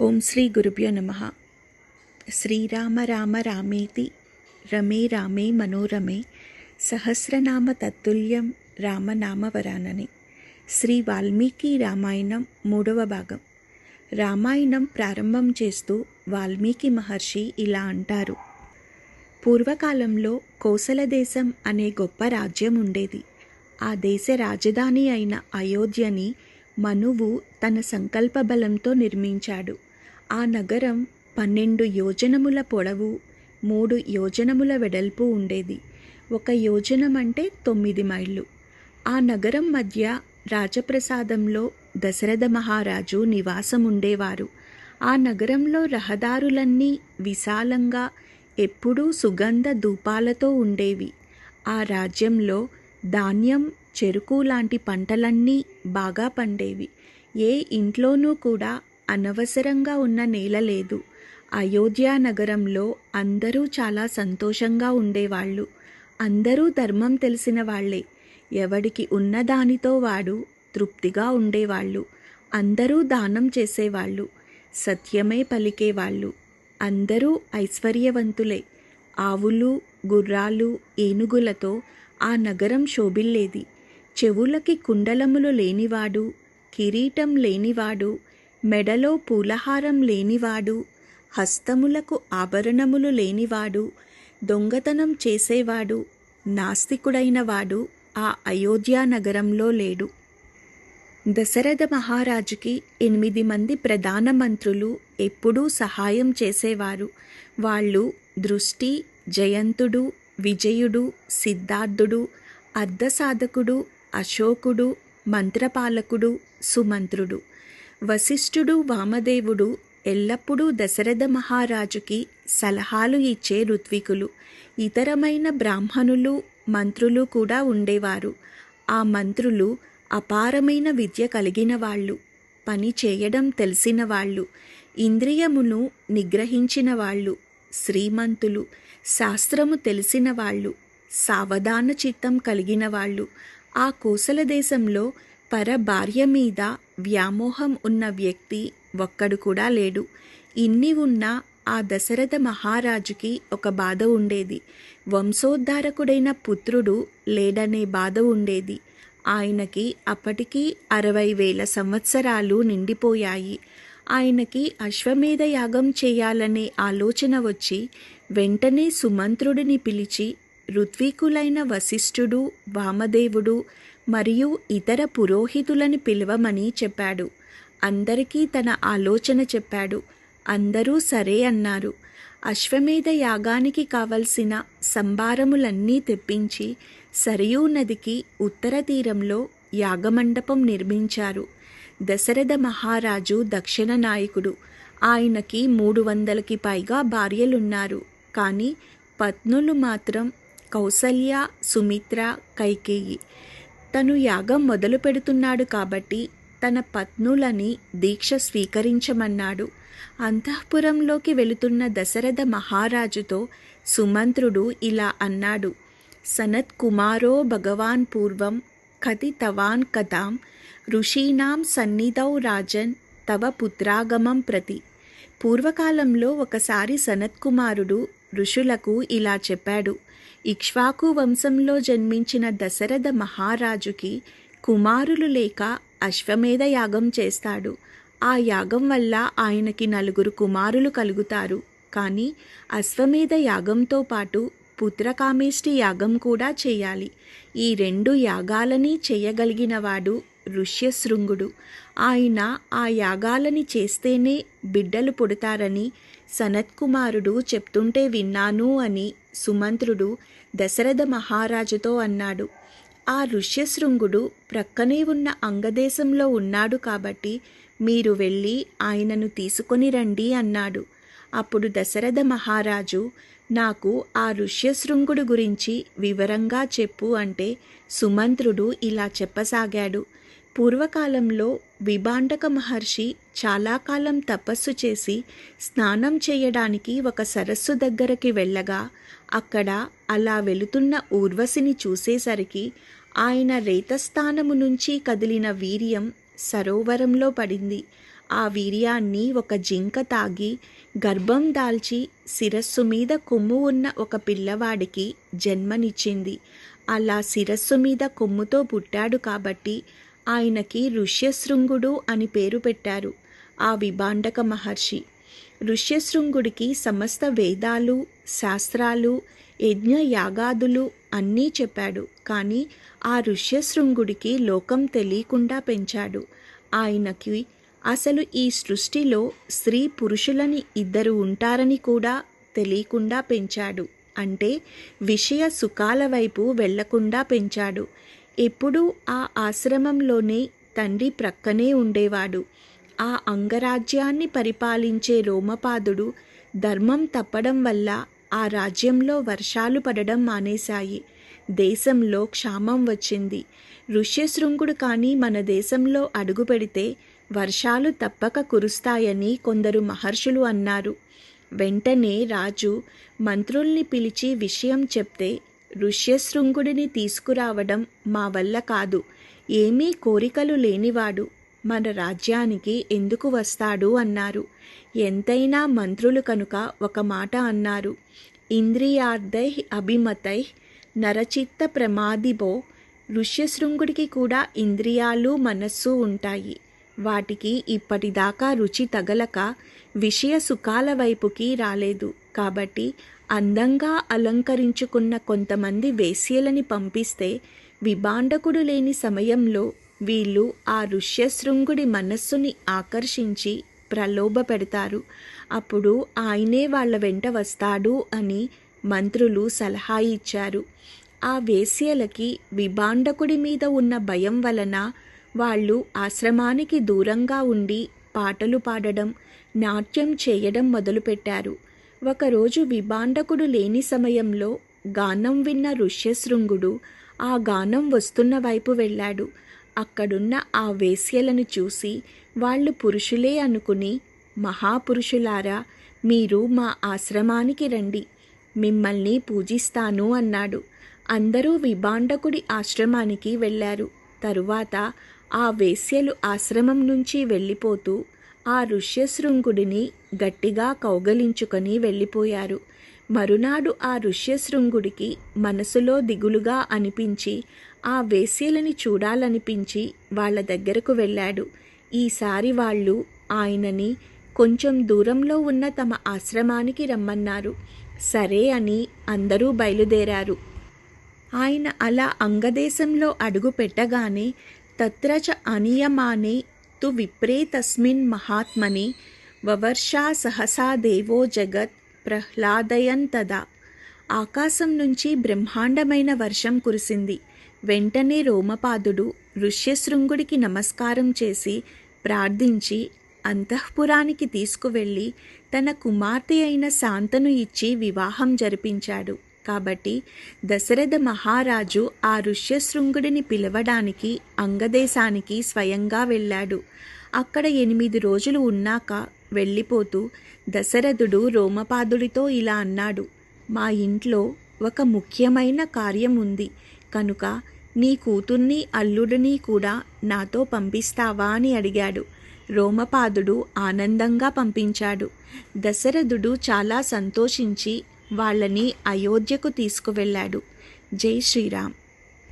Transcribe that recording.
ఓం శ్రీ గురుభ్యో నమ. శ్రీరామ రామ రామేతి రమే రామే మనోరమే సహస్రనామ తత్తుల్యం రామనామవరానని. శ్రీ వాల్మీకి రామాయణం మూడవ భాగం. రామాయణం ప్రారంభం చేస్తూ వాల్మీకి మహర్షి ఇలా అంటారు. పూర్వకాలంలో కోసల దేశం అనే గొప్ప రాజ్యం ఉండేది. ఆ దేశ రాజధాని అయిన అయోధ్యని మనువు తన సంకల్ప బలంతో నిర్మించాడు. ఆ నగరం పన్నెండు యోజనముల పొడవు మూడు యోజనముల వెడల్పు ఉండేది. ఒక యోజనం అంటే తొమ్మిది మైళ్ళు. ఆ నగరం మధ్య రాజప్రసాదంలో దశరథ మహారాజు నివాసం ఉండేవారు ఆ నగరంలో రహదారులన్నీ విశాలంగా ఎప్పుడూ సుగంధ ధూపాలతో ఉండేవి. ఆ రాజ్యంలో ధాన్యం చెరుకు లాంటి పంటలన్నీ బాగా పండేవి. ఏ ఇంట్లోనూ కూడా అనవసరంగా ఉన్న నేల లేదు. అయోధ్య నగరంలో అందరూ చాలా సంతోషంగా ఉండేవాళ్ళు. అందరూ ధర్మం తెలిసిన వాళ్ళే. ఎవడికి ఉన్న దానితో వాడు తృప్తిగా ఉండేవాళ్ళు. అందరూ దానం చేసేవాళ్ళు. సత్యమే పలికేవాళ్ళు. అందరూ ఐశ్వర్యవంతులే. ఆవులు గుర్రాలు ఏనుగులతో ఆ నగరం శోభిల్లేది. చెవులకి కుండలములు లేనివాడు కిరీటం లేనివాడు మెడలో పూలహారం లేనివాడు హస్తములకు ఆభరణములు లేనివాడు దొంగతనం చేసేవాడు నాస్తికుడైన వాడు ఆ అయోధ్యా నగరంలో లేడు. దశరథ మహారాజుకి ఎనిమిది మంది ప్రధాన మంత్రులు ఎప్పుడూ సహాయం చేసేవారు. వాళ్ళు దృష్టి జయంతుడు విజయుడు సిద్ధార్థుడు అర్ధసాధకుడు అశోకుడు మంత్రపాలకుడు సుమంత్రుడు. వశిష్ఠుడు వామదేవుడు ఎల్లప్పుడూ దశరథ మహారాజుకి సలహాలు ఇచ్చే ఋత్వికులు. ఇతరమైన బ్రాహ్మణులు మంత్రులు కూడా ఉండేవారు. ఆ మంత్రులు అపారమైన విద్య కలిగిన వాళ్ళు పని చేయడం తెలిసిన వాళ్ళు ఇంద్రియమును నిగ్రహించిన వాళ్ళు శ్రీమంతులు శాస్త్రము తెలిసిన వాళ్ళు సావధాన చిత్తం కలిగిన వాళ్ళు. ఆ కోసల దేశంలో పర భార్య మీద వ్యామోహం ఉన్న వ్యక్తి ఒక్కడు కూడా లేడు. ఇన్ని ఉన్నా ఆ దశరథ మహారాజుకి ఒక బాధ ఉండేది. వంశోద్ధారకుడైన పుత్రుడు లేడనే బాధ ఉండేది. ఆయనకి అప్పటికీ అరవై వేల సంవత్సరాలు నిండిపోయాయి. ఆయనకి అశ్వమేధ యాగం చేయాలనే ఆలోచన వచ్చి వెంటనే సుమంత్రుడిని పిలిచి ఋత్వీకులైన వశిష్ఠుడు వామదేవుడు మరియు ఇతర పురోహితులను పిలవమని చెప్పాడు. అందరికీ తన ఆలోచన చెప్పాడు. అందరూ సరే అన్నారు. అశ్వమేధ యాగానికి కావలసిన సంభారములన్నీ తెప్పించి సరియూ నదికి ఉత్తర తీరంలో యాగమండపం నిర్మించారు. దశరథ మహారాజు దక్షిణ నాయకుడు. ఆయనకి మూడు వందలకి పైగా భార్యలున్నారు. కానీ పత్నులు మాత్రం కౌసల్య సుమిత్ర కైకేయి. తను యాగం మొదలు పెడుతున్నాడు కాబట్టి తన పత్నులని దీక్ష స్వీకరించమన్నాడు. అంతఃపురంలోకి వెళుతున్న దశరథ మహారాజుతో సుమంత్రుడు ఇలా అన్నాడు. సనత్ కుమారో భగవాన్ పూర్వం కతి తవాన్ కథాం ఋషీనాం సన్నిధౌ రాజన్ తవ పుత్రాగమం ప్రతి. పూర్వకాలంలో ఒకసారి సనత్కుమారుడు ఋషులకు ఇలా చెప్పాడు. ఇక్ష్వాకు వంశంలో జన్మించిన దశరథ మహారాజుకి కుమారులు లేక అశ్వమేధ యాగం చేస్తాడు. ఆ యాగం వల్ల ఆయనకి నలుగురు కుమారులు కలుగుతారు. కానీ అశ్వమేధ యాగంతో పాటు పుత్రకామేష్టి యాగం కూడా చేయాలి. ఈ రెండు యాగాలని చేయగలిగినవాడు ఋష్యశృంగుడు. ఆయన ఆ యాగాలని చేస్తేనే బిడ్డలు పుడతారని సనత్కుమారుడు చెప్తుంటే విన్నాను అని సుమంత్రుడు దశరథ మహారాజుతో అన్నాడు. ఆ ఋష్యశృంగుడు ప్రక్కనే ఉన్న అంగదేశంలో ఉన్నాడు కాబట్టి మీరు వెళ్ళి ఆయనను తీసుకొని రండి అన్నాడు. అప్పుడు దశరథ మహారాజు నాకు ఆ ఋష్యశృంగుడు గురించి వివరంగా చెప్పు అంటే సుమంత్రుడు ఇలా చెప్పసాగాడు. పూర్వకాలంలో విభాండక మహర్షి చాలా కాలం తపస్సు చేసి స్నానం చేయడానికి ఒక సరస్సు దగ్గరికి వెళ్ళగా అక్కడ అలా వెళుతున్న ఊర్వశిని చూసేసరికి ఆయన రేతస్థానము నుంచి కదిలిన వీర్యం సరోవరంలో పడింది. ఆ వీర్యాన్ని ఒక జింక తాగి గర్భం దాల్చి శిరస్సు మీద కొమ్ము ఉన్న ఒక పిల్లవాడికి జన్మనిచ్చింది. అలా శిరస్సు మీద కొమ్ముతో పుట్టాడు కాబట్టి ఆయనకి ఋష్యశృంగుడు అని పేరు పెట్టారు ఆ విభాండక మహర్షి. ఋష్యశృంగుడికి సమస్త వేదాలు శాస్త్రాలు యజ్ఞ యాగాదులు అన్నీ చెప్పాడు. కానీ ఆ ఋష్యశృంగుడికి లోకం తెలియకుండా పెంచాడు. ఆయనకి అసలు ఈ సృష్టిలో స్త్రీ పురుషులని ఇద్దరు ఉంటారని కూడా తెలియకుండా పెంచాడు. అంటే విషయ సుఖాల వైపు వెళ్ళకుండా పెంచాడు. ఎప్పుడూ ఆ ఆశ్రమంలోనే తండ్రి ప్రక్కనే ఉండేవాడు. ఆ అంగరాజ్యాన్ని పరిపాలించే రోమపాదుడు ధర్మం తప్పడం వల్ల ఆ రాజ్యంలో వర్షాలు పడడం మానేశాయి. దేశంలో క్షామం వచ్చింది. ఋష్యశృంగుడు కానీ మన దేశంలో అడుగు పెడితే వర్షాలు తప్పక కురుస్తాయని కొందరు మహర్షులు అన్నారు. వెంటనే రాజు మంత్రుల్ని పిలిచి విషయం చెప్తే ఋష్యశృంగుడిని తీసుకురావడం మా వల్ల కాదు. ఏమీ కోరికలు లేనివాడు మన రాజ్యానికి ఎందుకు వస్తాడు అన్నారు. ఎంతైనా మంత్రులు కనుక ఒక మాట అన్నారు. ఇంద్రియార్థై అభిమతై నరచిత్త ప్రమాదిబో ఋష్యశృంగుడికి కూడా ఇంద్రియాలు మనస్సు ఉంటాయి. వాటికి ఇప్పటిదాకా రుచి తగలక విషయ సుఖాల వైపుకి రాలేదు. కాబట్టి అందంగా అలంకరించుకున్న కొంతమంది వేశ్యలని పంపిస్తే విభాండకుడు లేని సమయంలో వీళ్ళు ఆ ఋష్యశృంగుడి మనస్సుని ఆకర్షించి ప్రలోభ పెడతారు. అప్పుడు ఆయనే వాళ్ళ వెంట వస్తాడు అని మంత్రులు సలహా ఇచ్చారు. ఆ వేశ్యలకి విభాండకుడి మీద ఉన్న భయం వలన వాళ్ళు ఆశ్రమానికి దూరంగా ఉండి పాటలు పాడడం నాట్యం చేయడం మొదలుపెట్టారు. ఒకరోజు విభాండకుడు లేని సమయంలో గానం విన్న ఋష్యశృంగుడు ఆ గానం వస్తున్న వైపు వెళ్ళాడు. అక్కడున్న ఆ వేశ్యలను చూసి వాళ్ళు పురుషులే అనుకుని మహాపురుషులారా మీరు మా ఆశ్రమానికి రండి మిమ్మల్ని పూజిస్తాను అన్నాడు. అందరూ విభాండకుడి ఆశ్రమానికి వెళ్ళారు. తరువాత ఆ వేశ్యలు ఆశ్రమం నుంచి వెళ్ళిపోతూ ఆ ఋష్యశృంగుడిని గట్టిగా కౌగలించుకొని వెళ్ళిపోయారు. మరునాడు ఆ ఋష్యశృంగుడికి మనసులో దిగులుగా అనిపించి ఆ వేశ్యలని చూడాలనిపించి వాళ్ళ దగ్గరకు వెళ్ళాడు. ఈసారి వాళ్ళు ఆయనని కొంచెం దూరంలో ఉన్న తమ ఆశ్రమానికి రమ్మన్నారు. సరే అని అందరూ బయలుదేరారు. ఆయన అలా అంగదేశంలో అడుగు పెట్టగానే తత్రచ అనియమానే తు విప్రే తస్మిన్ మహాత్మని వవర్షా సహసా దేవో జగత్ ప్రహ్లాదయన్ తదా. ఆకాశం నుంచి బ్రహ్మాండమైన వర్షం కురిసింది. వెంటనే రోమపాదుడు ఋష్యశృంగుడికి నమస్కారం చేసి ప్రార్థించి అంతఃపురానికి తీసుకువెళ్ళి తన కుమార్తె అయిన శాంతను ఇచ్చి వివాహం జరిపించాడు. కాబట్టి దశరథ మహారాజు ఆ ఋష్యశృంగుడిని పిలవడానికి అంగదేశానికి స్వయంగా వెళ్ళాడు. అక్కడ ఎనిమిది రోజులు ఉన్నాక వెళ్ళిపోతూ దశరథుడు రోమపాదుడితో ఇలా అన్నాడు మా ఇంట్లో ఒక ముఖ్యమైన కార్యం ఉంది. కనుక నీ కూతుర్ని అల్లుడిని కూడా నాతో పంపిస్తావా? అని అడిగాడు. రోమపాదుడు ఆనందంగా పంపించాడు. దశరథుడు చాలా సంతోషించి వాళ్ళని అయోధ్యకు తీసుకువెళ్ళాడు. జై శ్రీరామ్.